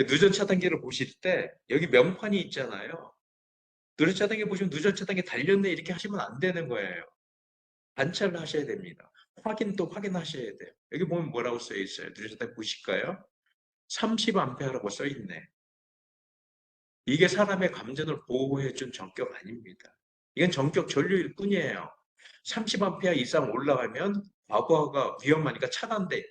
그 누전 차단기를 보실 때 여기 명판이 있잖아요. 누전 차단기 보시면 누전 차단기 달렸네 이렇게 하시면 안 되는 거예요. 관찰을 하셔야 됩니다. 확인도 확인하셔야 돼요. 여기 보면 뭐라고 써 있어요? 누전 차단기 보실까요? 30A라고 써 있네. 이게 사람의 감전을 보호해 준 전격 아닙니다. 이건 전격 전류일 뿐이에요. 30A 이상 올라가면 과부하가 위험하니까 차단돼.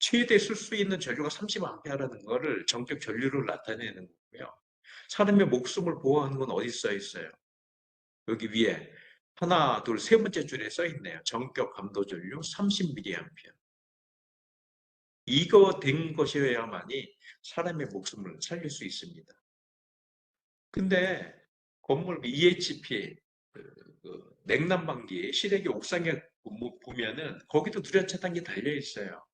최대 쓸 수 있는 전류가 30A라는 거를 전격 전류로 나타내는 거고요. 사람의 목숨을 보호하는 건 어디 써 있어요? 여기 위에 하나, 둘, 세 번째 줄에 써 있네요. 전격 감도 전류 30mA. 이거 된 것이어야만이 사람의 목숨을 살릴 수 있습니다. 근데 건물 EHP 그, 그 냉난방기 시래기 옥상에 보- 보면은 거기도 누전 차단기 달려 있어요.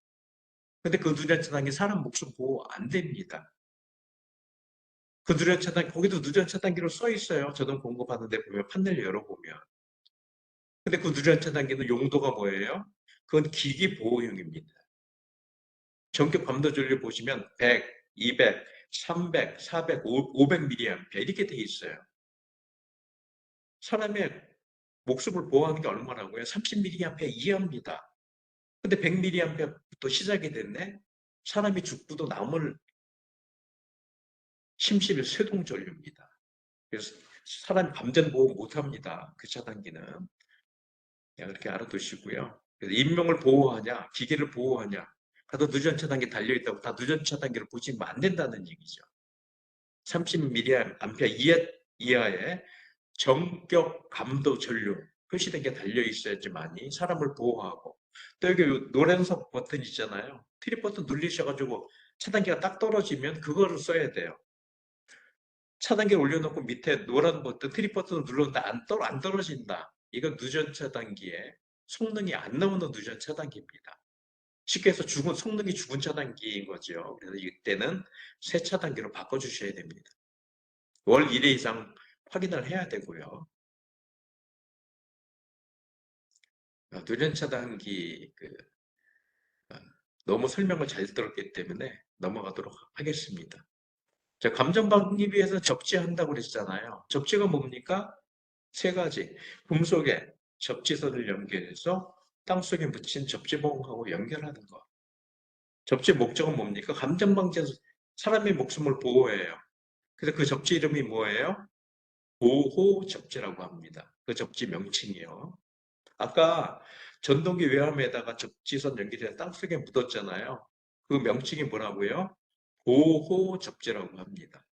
근데 그 누전 차단기 사람 목숨 보호 안 됩니다. 그 누전 차단 거기도 누전 차단기로 써 있어요. 저도 공급하는데 보면 판넬 열어보면. 근데 그 누전 차단기는 용도가 뭐예요? 그건 기기 보호용입니다. 전격 감도 전류 보시면 100, 200, 300, 400, 500mA 이렇게 돼 있어요. 사람의 목숨을 보호하는 게 얼마라고요? 30mA 이하입니다. 근데 100mA부터 시작이 됐네? 사람이 죽고도 남을 심실 쇠동 전류입니다. 그래서 사람 감전 보호 못합니다. 그 차단기는. 네, 그렇게 알아두시고요. 그래서 인명을 보호하냐, 기계를 보호하냐, 다들 누전 차단기 달려있다고 다 누전 차단기를 보시면 안 된다는 얘기죠. 30mA 이하, 이하의 정격 감도 전류 표시된 게 달려 있어야지만이 사람을 보호하고 또 여기 노란색 버튼 있잖아요. 트립 버튼 눌리셔가지고 차단기가 딱 떨어지면 그거를 써야 돼요. 차단기를 올려놓고 밑에 노란 버튼 트립 버튼을 눌렀는데 안, 떨, 안 떨어진다. 이건 누전 차단기에 성능이 안 나오는 누전 차단기입니다. 쉽게 해서 죽은 성능이 죽은 차단기인 거죠. 그래서 이때는 새 차단기로 바꿔주셔야 됩니다. 월 1회 이상 확인을 해야 되고요. 어, 누전 차단기 그, 어, 너무 설명을 잘 들었기 때문에 넘어가도록 하겠습니다. 자, 감정 위해서 접지한다고 그랬잖아요. 접지가 뭡니까? 세 가지. 금속에 접지선을 연결해서 땅속에 묻힌 접지봉하고 연결하는 것. 접지 목적은 뭡니까? 감정 방지에서 사람의 목숨을 보호해요. 그래서 그 접지 이름이 뭐예요? 보호 접지라고 합니다. 그 접지 명칭이요. 아까 전동기 외함에다가 접지선 연결해서 땅속에 묻었잖아요. 그 명칭이 뭐라고요? 보호 접지라고 합니다.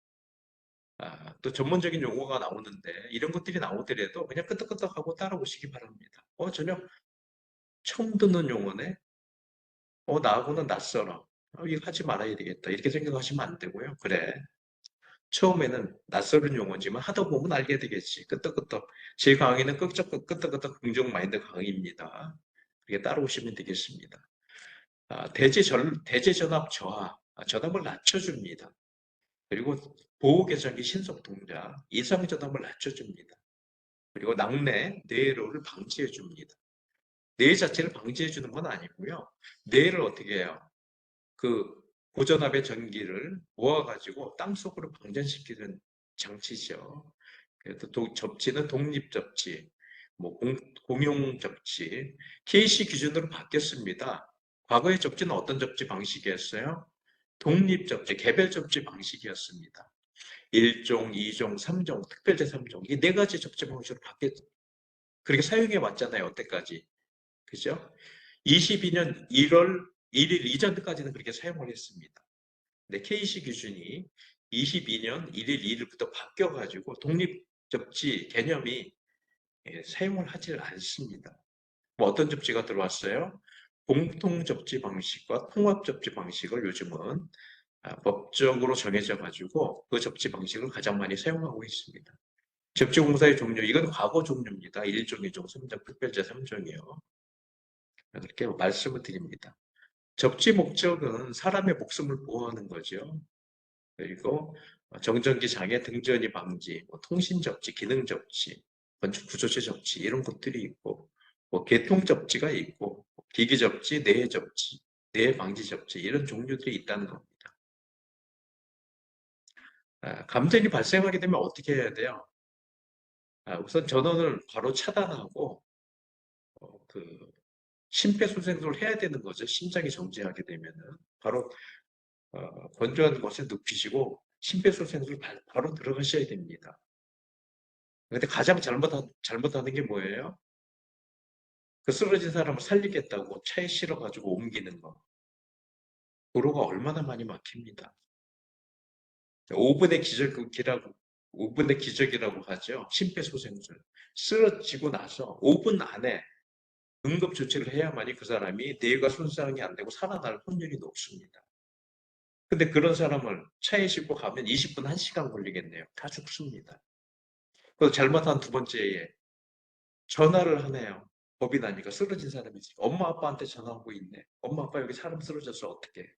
아, 또 전문적인 용어가 나오는데 이런 것들이 나오더라도 그냥 끄떡끄떡하고 따라오시기 바랍니다. 어, 전혀 처음 듣는 용어네. 어, 나하고는 낯설어. 어, 이거 하지 말아야 되겠다. 이렇게 생각하시면 안 되고요. 그래. 처음에는 낯설은 용어지만 하다 보면 알게 되겠지. 끄떡끄떡. 제 강의는 끄떡끄떡, 끄떡끄떡 긍정 마인드 강의입니다. 그렇게 따라오시면 되겠습니다. 아, 대제 전, 대제 전압 저하, 아, 전압을 낮춰줍니다. 그리고 보호개선기 신속 동작, 이상 전압을 낮춰줍니다. 그리고 낙내, 뇌로를 방지해 줍니다. 뇌 자체를 방지해 주는 건 아니고요. 뇌를 어떻게 해요? 그 고전압의 전기를 모아가지고 땅 속으로 방전시키는 장치죠. 그래서 도- 접지는 독립 접지, 뭐 공, 공용 접지, KC 기준으로 바뀌었습니다. 과거의 접지는 어떤 접지 방식이었어요? 독립 접지, 개별 접지 방식이었습니다. 1종, 2종, 3종, 특별제 3종. 이 네 가지 접지 방식으로 바뀌었, 그렇게 사용해 왔잖아요. 여태까지. 그죠? 22년 1월 1일 이전까지는 그렇게 사용을 했습니다. 근데 KC 기준이 22년 1일 1일부터 바뀌어가지고 독립 접지 개념이 예, 사용을 하질 않습니다. 뭐 어떤 접지가 들어왔어요? 공통 접지 방식과 통합 접지 방식을 요즘은 아, 법적으로 정해져 가지고 그 접지 방식을 가장 많이 사용하고 있습니다. 접지 공사의 종류, 이건 과거 종류입니다. 1종, 2종, 3종, 특별제 3종이요. 그렇게 말씀을 드립니다. 접지 목적은 사람의 목숨을 보호하는 거죠. 그리고 정전기 장애 등전이 방지, 뭐 통신 접지, 기능 접지, 건축 구조체 접지 이런 것들이 있고 뭐 개통 접지가 있고 기기 접지, 뇌 접지, 뇌 방지 접지 이런 종류들이 있다는 겁니다. 아, 감전이 발생하게 되면 어떻게 해야 돼요? 아, 우선 전원을 바로 차단하고 어, 그 심폐소생술을 해야 되는 거죠. 심장이 정지하게 되면은 바로 어, 건조한 곳에 눕히시고 심폐소생술 바, 바로 들어가셔야 됩니다. 근데 가장 잘못한, 잘못하는 게 뭐예요? 그 쓰러진 사람을 살리겠다고 차에 실어가지고 옮기는 거. 도로가 얼마나 많이 막힙니다. 5분의 기적이라고, 5분의 기적이라고 하죠. 심폐소생술. 쓰러지고 나서 5분 안에 응급 조치를 해야만이 그 사람이 뇌가 손상이 안 되고 살아날 확률이 높습니다. 근데 그런 사람을 차에 싣고 가면 20분, 1시간 걸리겠네요. 다 죽습니다. 그 잘못한 두 번째에 전화를 하네요. 겁이 나니까 쓰러진 사람이 있으니까 엄마 아빠한테 전화하고 있네. 엄마 아빠 여기 사람 쓰러졌어 어떻게?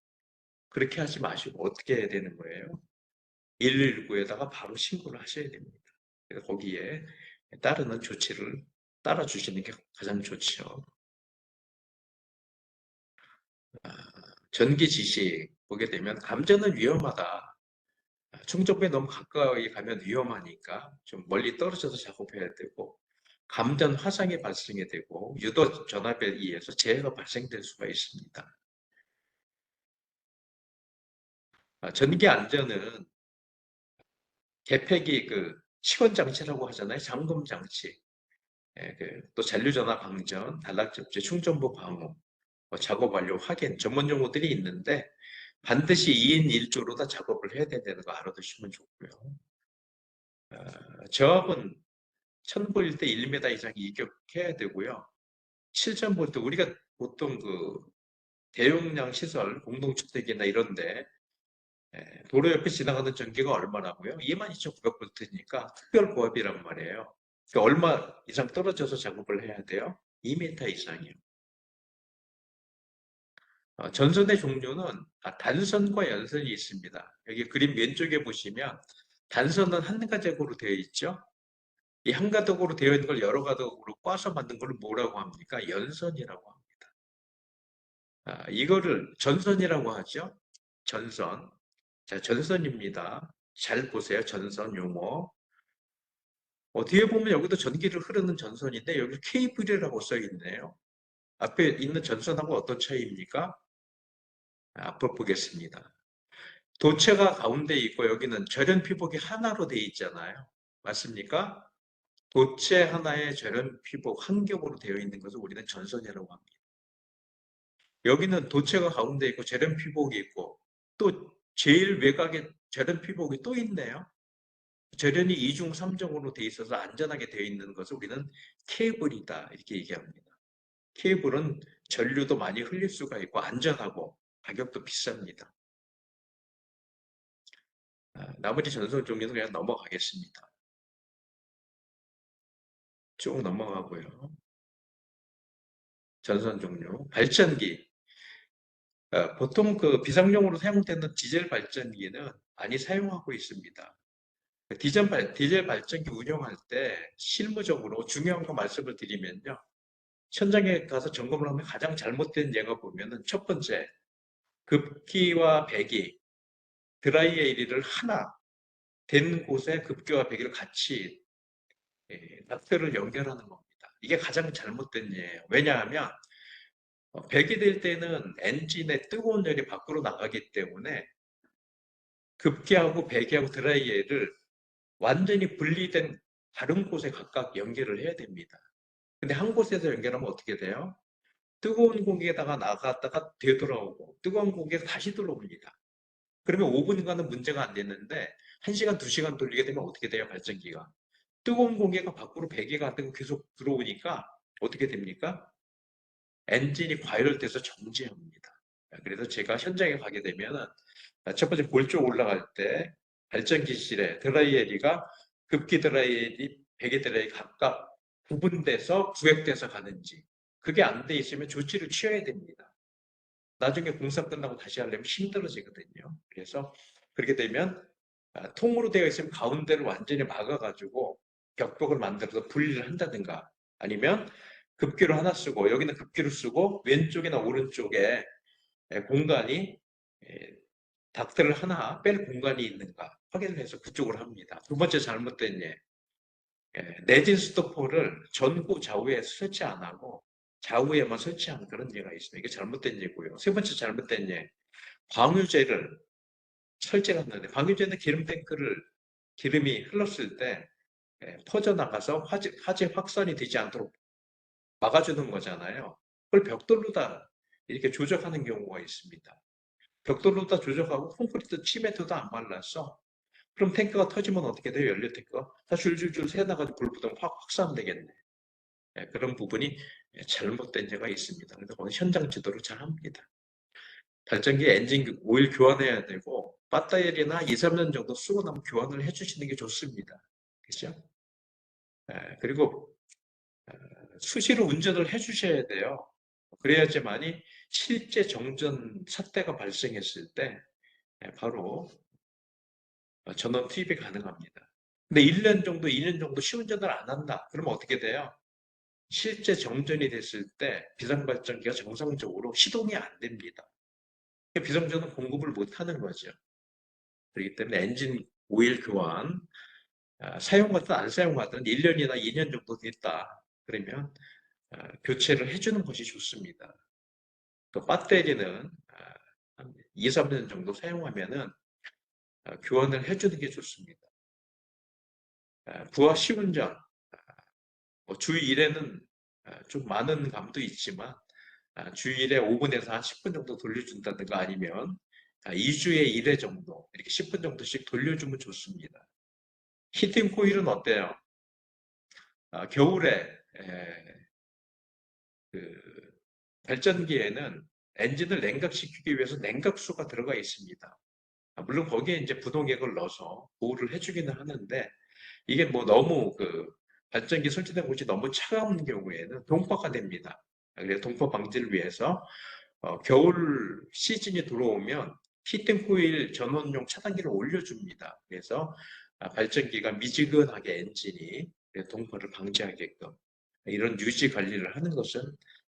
그렇게 하지 마시고 어떻게 해야 되는 거예요? 119에다가 바로 신고를 하셔야 됩니다. 그래서 거기에 따르는 조치를 따라 주시는 게 가장 좋죠. 아, 전기 지시 보게 되면 감전은 위험하다. 아, 충전부에 너무 가까이 가면 위험하니까 좀 멀리 떨어져서 작업해야 되고 감전 화상이 발생이 되고 유도 전압에 의해서 재해가 발생될 수가 있습니다. 아, 전기 안전은 개폐기 그 시건 장치라고 하잖아요. 잠금 장치. 예, 그, 또 잔류전화 방전, 단락 접지, 충전부 방어, 뭐 작업 완료 확인 전문 용어들이 있는데 반드시 2인 1조로 다 작업을 해야 된다는 거 알아두시면 좋고요. 어, 저압은 1000V 때 1m 이상 이격해야 되고요. 7000V 우리가 보통 그 대용량 시설, 공동주택이나 이런데 예, 도로 옆에 지나가는 전기가 얼마나고요? 22,900V니까 특별 고압이란 말이에요. 그러니까 얼마 이상 떨어져서 작업을 해야 돼요? 2m 이상이요. 어, 전선의 종류는 아, 단선과 연선이 있습니다. 여기 그림 왼쪽에 보시면 단선은 한 가닥으로 되어 있죠. 이 한 가닥으로 되어 있는 걸 여러 가닥으로 꽈서 만든 걸 뭐라고 합니까? 연선이라고 합니다. 아, 이거를 전선이라고 하죠. 전선. 자, 전선입니다. 잘 보세요. 전선 용어. 어, 뒤에 보면 여기도 전기를 흐르는 전선인데 여기 케이블이라고 써 있네요. 앞에 있는 전선하고 어떤 차이입니까? 앞으로 보겠습니다. 도체가 가운데 있고 여기는 절연 피복이 하나로 되어 있잖아요. 맞습니까? 도체 하나에 절연 피복 한 겹으로 되어 있는 것을 우리는 전선이라고 합니다. 여기는 도체가 가운데 있고 절연 피복이 있고 또 제일 외곽에 절연 피복이 또 있네요. 절연이 2중 3중으로 되어 있어서 안전하게 되어 있는 것을 우리는 케이블이다 이렇게 얘기합니다. 케이블은 전류도 많이 흘릴 수가 있고 안전하고 가격도 비쌉니다. 아, 나머지 전선 종류는 그냥 넘어가겠습니다. 쭉 넘어가고요. 전선 종류, 발전기. 아, 보통 그 비상용으로 사용되는 디젤 발전기는 많이 사용하고 있습니다. 디젤, 발, 디젤 발전기 운영할 때 실무적으로 중요한 거 말씀을 드리면요. 현장에 가서 점검을 하면 가장 잘못된 예가 보면은 첫 번째, 급기와 배기, 드라이 에이리를 하나 된 곳에 급기와 배기를 같이 예, 납표를 연결하는 겁니다. 이게 가장 잘못된 예예요. 왜냐하면 어, 배기될 때는 엔진의 뜨거운 열이 밖으로 나가기 때문에 급기하고 배기하고 드라이에를 완전히 분리된 다른 곳에 각각 연결을 해야 됩니다. 근데 한 곳에서 연결하면 어떻게 돼요? 뜨거운 공기에다가 나갔다가 되돌아오고 뜨거운 공기에서 다시 들어옵니다. 그러면 5분간은 문제가 안 됐는데 1시간, 2시간 돌리게 되면 어떻게 돼요? 발전기가. 뜨거운 공기가 밖으로 배기가 안 되고 계속 들어오니까 어떻게 됩니까? 엔진이 과열돼서 정지합니다. 그래서 제가 현장에 가게 되면 첫 번째 골조 올라갈 때 발전기실에 드라이에리가 급기 드라이에리, 배기 드라이에리 각각 구분돼서 구획돼서 가는지 그게 안 돼 있으면 조치를 취해야 됩니다. 나중에 공사 끝나고 다시 하려면 힘들어지거든요. 그래서 그렇게 되면 아, 통으로 되어 있으면 가운데를 완전히 막아가지고 벽벽을 만들어서 분리를 한다든가 아니면 급기로 하나 쓰고 여기는 급기로 쓰고 왼쪽이나 오른쪽에 공간이 닥터를 하나 뺄 공간이 있는가 확인을 해서 그쪽으로 합니다. 두 번째 잘못된 예. 예, 내진 스토퍼를 전후 좌우에 설치 안 하고 좌우에만 설치하는 그런 예가 있습니다. 이게 잘못된 예고요. 세 번째 잘못된 예. 방유제를 설치를 하는데 방유제는 기름 탱크를 기름이 흘렀을 때 예, 퍼져나가서 화재, 화재 확산이 되지 않도록 막아주는 거잖아요. 그걸 벽돌로 다 이렇게 조작하는 경우가 있습니다. 벽돌로 다 조작하고 콘크리트 치멘트도 안 발랐어. 그럼 탱크가 터지면 어떻게 돼요? 연료 탱크가 다 줄줄줄 새나가지고 불붙으면 확 확산되겠네. 예, 그런 부분이 예, 잘못된 예가 있습니다. 그래서 오늘 현장 지도를 잘 합니다. 발전기 엔진 오일 교환해야 되고 배터리나 2, 3년 정도 쓰고 나면 교환을 해주시는 게 좋습니다. 그렇죠? 예, 그리고 어, 수시로 운전을 해주셔야 돼요. 그래야지만이 실제 정전 사태가 발생했을 때 예, 바로 어, 전원 투입이 가능합니다. 근데 1년 정도, 2년 정도 시운전을 안 한다. 그러면 어떻게 돼요? 실제 정전이 됐을 때 비상발전기가 정상적으로 시동이 안 됩니다. 비상전은 공급을 못 하는 거죠. 그렇기 때문에 엔진 오일 교환, 아, 사용하든 안 사용하든 1년이나 2년 정도 됐다. 그러면 아, 교체를 해주는 것이 좋습니다. 또 배터리는 아, 한 2, 3년 정도 사용하면은 아, 교환을 해주는 게 좋습니다. 아, 부하 시운전, 아, 뭐주 1회는 아, 좀 많은 감도 있지만 아, 주 1회 5분에서 한 10분 정도 돌려준다든가 아니면 2주에 1회 정도 이렇게 10분 정도씩 돌려주면 좋습니다. 히팅 코일은 어때요? 아, 겨울에 에, 그 발전기에는 엔진을 냉각시키기 위해서 냉각수가 들어가 있습니다. 아, 물론 거기에 이제 부동액을 넣어서 보호를 해주기는 하는데 이게 뭐 너무 그 발전기 설치된 곳이 너무 차가운 경우에는 동파가 됩니다. 아, 그래서 동파 방지를 위해서 어, 겨울 시즌이 들어오면 히팅 코일 전원용 차단기를 올려줍니다. 그래서 아, 발전기가 미지근하게 엔진이 동파를 방지하게끔 이런 유지 관리를 하는 것은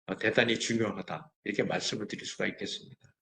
어, 대단히 중요하다. 이렇게 말씀을 드릴 수가 있겠습니다.